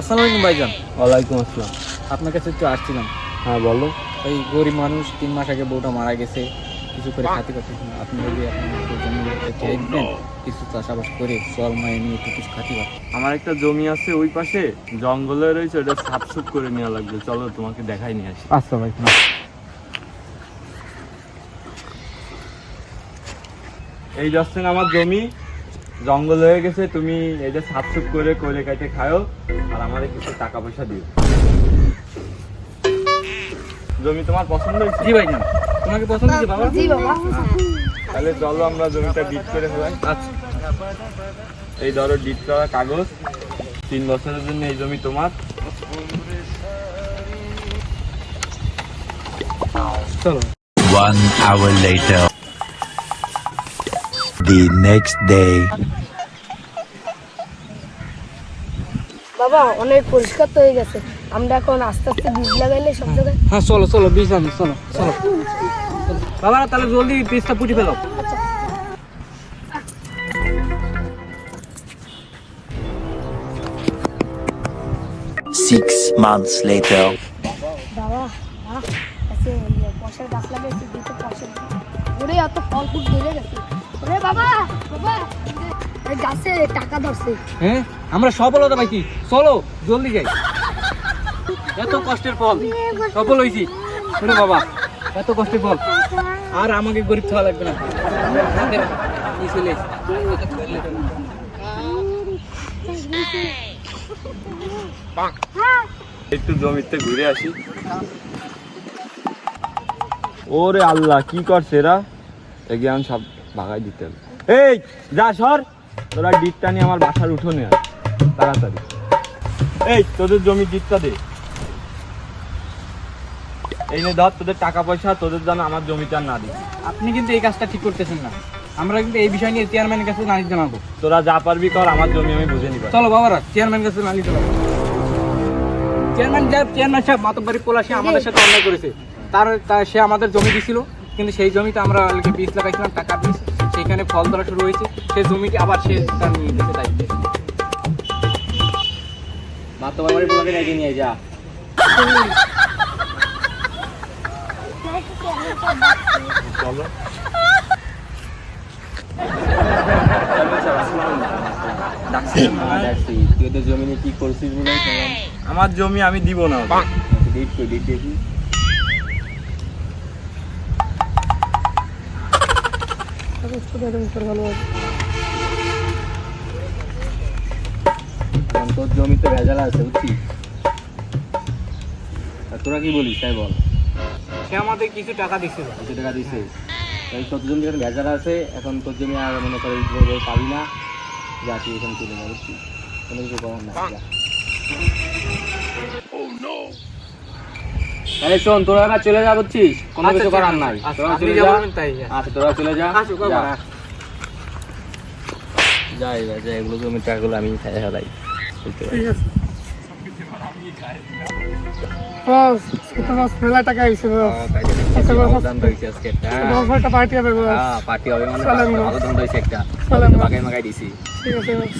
আসসালামু আলাইকুম ভাইজান। ওয়ালাইকুম আসসালাম। আপনার কাছে একটু আসছিলাম। হ্যাঁ বলো। এই গরিব মানুষ তিন মাস আগে বউটা মারা গেছে। কিছু করে খাতে না। আপনি যদি জমি ছেড়ে কিছু চাষাবাস করে চল মায়ে নিয়ে একটু কিছু খাতে আমার একটা জমি আছে ওই পাশে জঙ্গলে রয়েছে ওটা সাফসুপ করে নেওয়া লাগবে। চলো তোমাকে দেখাই নিয়ে আসি। আচ্ছা ভাই এই যাচ্ছেন আমার জমি। জঙ্গল হয়ে গেছে তুমি এটা সাফসুপ করে করে কাটে খাও আর আমাদের কিছু টাকা পয়সা দিও। জমি তোমার পছন্দ হয়েছে? জি ভাইজান তোমাকে পছন্দ হয়েছে বাবা? জি বাবা। তাহলে চলো আমরা জমিটা ডিট করে ফেলাই। আচ্ছা। এই ধরো ডিট করা কাগজ তিন বছরের জন্য এই জমি তোমার। চলো। One hour later. The next day. বাবা অনেক পরিষ্কার তো হয়ে গেছে। আমরা এখন আস্তে আস্তে বীজ লাগাইলে সব জায়গায় হ্যাঁ চলো চলো বীজ আনো চলো চলো। বাবা তাহলে জলদি বীজটা পুঁটি ফেলো। Six months later. বাবা পয়সার গাছ লাগাইছি দুটো পয়সা ওরে এত ফল ফুল বেড়ে গেছে। ওরে বাবা বাবা। এই গাছে টাকা ধরছে। হ্যাঁ? আমরা সফলতা পাইছি চলো জলদি যাই। এত কষ্টের ফল। সফল হয়েছি। শোনো বাবা এত কষ্টের ফল। আর আমাকে গরিব থাকা লাগবে না। একটু জমিতে ঘুরে আসি। ওরে আল্লাহ কি করছে এরা? এগিয়ে সব ভাগাই দিতে হবে। এই যা সর। তোরা ডিটটা নিয়ে আমার বাসার উঠোনে আয়। তাড়াতাড়ি। এই তোদের জমি ডিটটা দে। এই নে ধর তোদের টাকা পয়সা তোদের জন্য আমার জমিটা না দিই আপনি কিন্তু এই কাজটা ঠিক করতেছেন না। আমরা কিন্তু এই বিষয় নিয়ে চেয়ারম্যানের কাছে নালিশ জানাব। তোরা যা পারবি কর আমার জমি আমি বুঝে নিব। চলো বাবারা চেয়ারম্যানের কাছে নালিশ জানাব। চেয়ারম্যান যা চেয়ারম্যান সাহেব মাতব্বাড়ি পোলা সে আমাদের সাথে অন্যায় করেছে। তার সে আমাদের জমি দিছিল। কিন্তু সেই জমিতে আমরা বীজ লাগাইছিলাম টাকা বীজ সেখানে ফল ধরা শুরু হয়েছে। সেই জমিটি আবার সে তার নিয়ে নিতে দায়িত্ব। মাতব্বাড়ি পোলাকে ডেকে নিয়ে যা। চলো জমি নিয়ে কি করছিস বলে আমার জমি আমি দিব না। ওদের। ডিট কই ডিট দেখি তোর জমিতে ভেজাল আছে বুঝছিস আর তোরা কি বলিস তাই বল। সে আমাদের কিছু টাকা দিছিল। কিছু টাকা দিছে। তাই তোর জমি এখানে ভেজাল আছে এখন তোর জমি আর মনে করে পাবি না। যা তুই এখানে চলে যা বুঝছিস কোনো কিছু করার না আরে শোন তোরা চলে যা বুঝছিস? কোনো কিছু করার নাই। তোরা চলে যা আচ্ছা তোরা চলে যা। যা। যা এবার এগুলো জমির টাকাগুলো আমি খাই ফেলাই বস কত মাস মেলা টাকা আইছে বস। একটা। পার্টি হবে বস। পার্টি হবে মানে ভালো ধন্দা হয়েছে একটা। চলেন মাগাই মাগাই দিছি। ঠিক আছে বস।